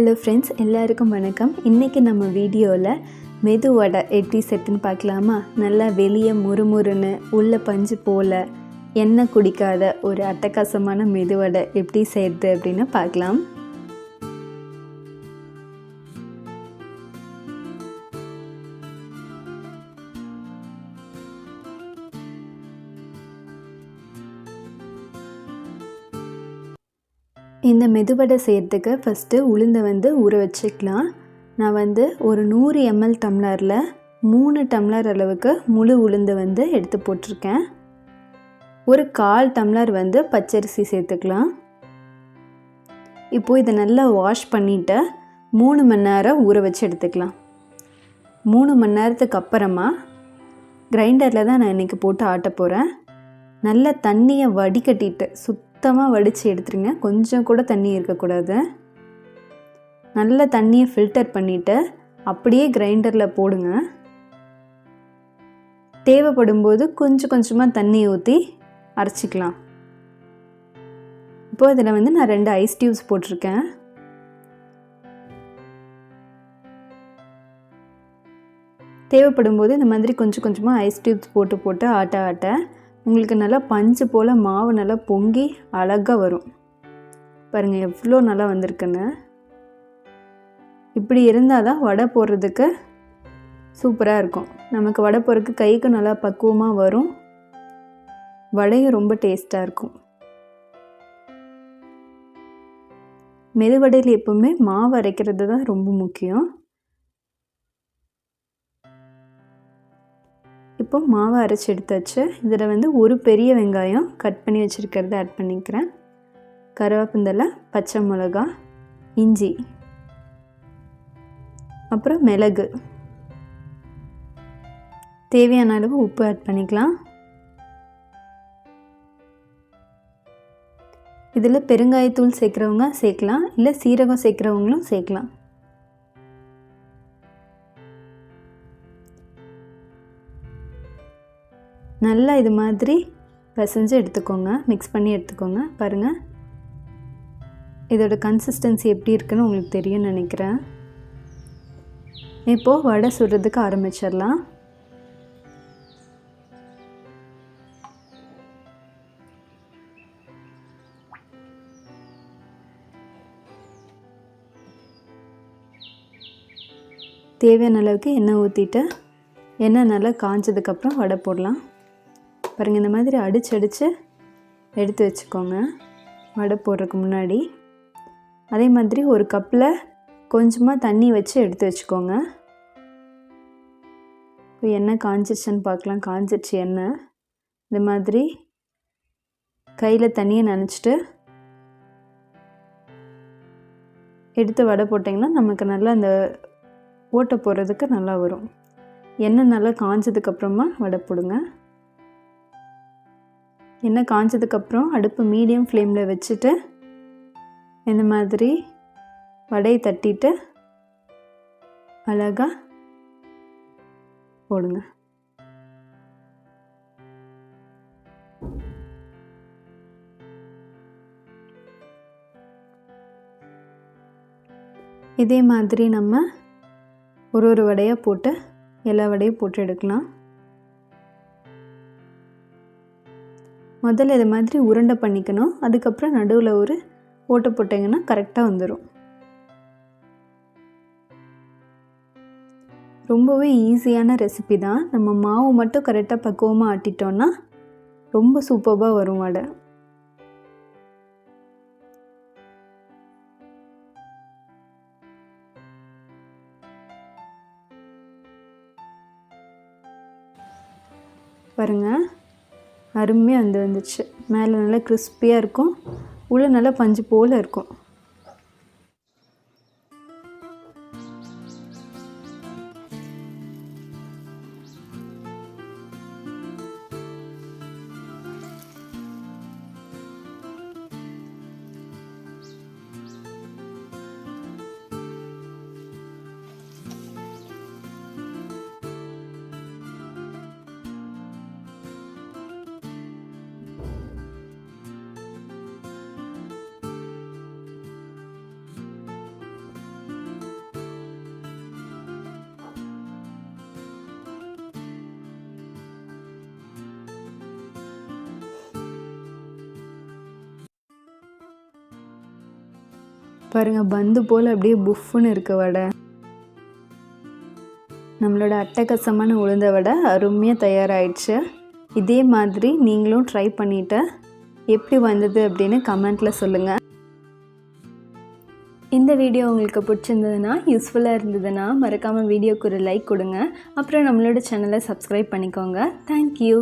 Hello friends எல்லாருக்கும் வணக்கம். இன்றைக்கி நம்ம வீடியோவில் மெது வடை எப்படி செட்டுன்னு பார்க்கலாமா? நல்லா வெளியே முறுமுறுன்னு உள்ள பஞ்சு போல் எண்ணெய் குடிக்காத ஒரு அட்டகாசமான மெது வடை எப்படி செய்யுது அப்படின்னு பார்க்கலாம். இந்த மெதுவடை செய்கிறதுக்கு ஃபஸ்ட்டு உளுந்தை வந்து ஊற வச்சுக்கலாம். நான் வந்து ஒரு நூறு எம்எல் டம்ளரில் மூணு டம்ளர் அளவுக்கு முழு உளுந்து வந்து எடுத்து போட்டிருக்கேன். ஒரு கால் டம்ளர் வந்து பச்சரிசி சேர்த்துக்கலாம். இப்போது இதை நல்லா வாஷ் பண்ணிவிட்டு மூணு மணி நேரம் ஊற வச்சு எடுத்துக்கலாம். மூணு மணி நேரத்துக்கு அப்புறமா கிரைண்டரில் தான் நான் இன்றைக்கி போட்டு ஆட்ட போகிறேன் நல்லா தண்ணியை வடிகட்டிட்டு சுத்தமாக வடித்து எடுத்துருங்க. கொஞ்சம் கூட தண்ணி இருக்கக்கூடாது. நல்ல தண்ணியை ஃபில்டர் பண்ணிவிட்டு அப்படியே கிரைண்டரில் போடுங்க. தேவைப்படும் போது கொஞ்சம் கொஞ்சமாக தண்ணி ஊற்றி அரைச்சிக்கலாம். இப்போது இதில் வந்து நான் ரெண்டு ஐஸ் டியூப்ஸ் போட்டிருக்கேன். தேவைப்படும் போது இந்த மாதிரி கொஞ்சம் கொஞ்சமாக ஐஸ் டியூப்ஸ் போட்டு போட்டு ஆட்ட ஆட்ட உங்களுக்கு நல்லா பஞ்சு போல் மாவு நல்லா பொங்கி அழகாக வரும். பாருங்கள் எவ்வளோ நல்லா வந்திருக்குன்னு. இப்படி இருந்தால் தான் வடை போடுறதுக்கு சூப்பராக இருக்கும். நமக்கு வடை போகிறதுக்கு கைக்கு நல்லா பக்குவமாக வரும். வடையும் ரொம்ப டேஸ்ட்டாக இருக்கும். மெதுவடையில் எப்போவுமே மாவு அரைக்கிறது தான் ரொம்ப முக்கியம். இப்போ மாவு அரைச்சி எடுத்தாச்சு இதில் வந்து ஒரு பெரிய வெங்காயம் கட் பண்ணி வச்சுருக்கிறத ஆட் பண்ணிக்கிறேன். கருவேப்பந்தலை பச்சை மிளகா இஞ்சி அப்புறம் மிளகு. தேவையான அளவு உப்பு ஆட் பண்ணிக்கலாம். இதில் பெருங்காயத்தூள் சேர்க்குறவங்க சேர்க்கலாம் இல்லை சீரகம் சேர்க்குறவங்களும் சேர்க்கலாம். நல்லா இது மாதிரி பிசைஞ்சு எடுத்துக்கோங்க. மிக்ஸ் பண்ணி எடுத்துக்கோங்க. பாருங்கள் இதோட கன்சிஸ்டன்சி எப்படி இருக்குன்னு உங்களுக்கு தெரியும்னு நினைக்கிறேன். இப்போது வடை சுடுறதுக்கு ஆரம்பிச்சிடலாம். தேவையான அளவுக்கு எண்ணெய் ஊற்றிட்டு எண்ணெய் நல்லா காஞ்சதுக்கப்புறம் வடை போடலாம். பாருங்கள் இந்த மாதிரி அடித்து அடித்து எடுத்து வச்சுக்கோங்க. வடை போடுறதுக்கு முன்னாடி. அதே மாதிரி ஒரு கப்பில் கொஞ்சமாக தண்ணி வச்சு எடுத்து வச்சுக்கோங்க. இப்போ எண்ணெய் காஞ்சிருச்சுன்னு பார்க்கலாம். காஞ்சிருச்சு எண்ணெய். இந்த மாதிரி கையில் தண்ணியை நினச்சிட்டு எடுத்து வடை போட்டிங்கன்னா நமக்கு நல்லா அந்த ஓட்டை போடுறதுக்கு நல்லா வரும். எண்ணெய் நல்லா காஞ்சதுக்கப்புறமா வடை போடுங்க. எண்ணெய் காஞ்சதுக்கப்புறம் அடுப்பு மீடியம் ஃப்ளேமில் வச்சுட்டு இந்த மாதிரி வடையை தட்டிட்டு அழகாக போடுங்க. இதே மாதிரி நம்ம ஒரு ஒரு வடையாக போட்டு எல்லா வடையும் போட்டு எடுக்கலாம். முதல்ல இது மாதிரி உருண்டை பண்ணிக்கணும். அதுக்கப்புறம் நடுவில் ஒரு ஓட்டை போட்டிங்கன்னா கரெக்டாக வந்துடும் ரொம்பவே ஈஸியான ரெசிபி தான். நம்ம மாவு மட்டும் கரெக்டாக பக்குவமாக ஆட்டிட்டோன்னா ரொம்ப சூப்பராக வரும் வடை. பாருங்கள் அருமையாக வந்து வந்துச்சு. மேலே நல்லா கிறிஸ்பியாக இருக்கும். உள்ளே நல்லா பஞ்சு போல் இருக்கும். பாருங்கள் பந்து போல் அப்படியே புஃப்னு இருக்க வடை. நம்மளோட அட்டகாசமான உளுந்த வடை அருமையாக தயாராகிடுச்சு இதே மாதிரி நீங்களும் ட்ரை பண்ணிவிட்டு எப்படி வந்தது அப்படின்னு கமெண்ட்டில் சொல்லுங்கள் இந்த வீடியோ உங்களுக்கு பிடிச்சிருந்ததுன்னா யூஸ்ஃபுல்லாக இருந்ததுன்னா மறக்காமல் வீடியோக்கு ஒரு லைக் கொடுங்க. அப்புறம் நம்மளோட சேனலை சப்ஸ்கிரைப் பண்ணிக்கோங்க. தேங்க்யூ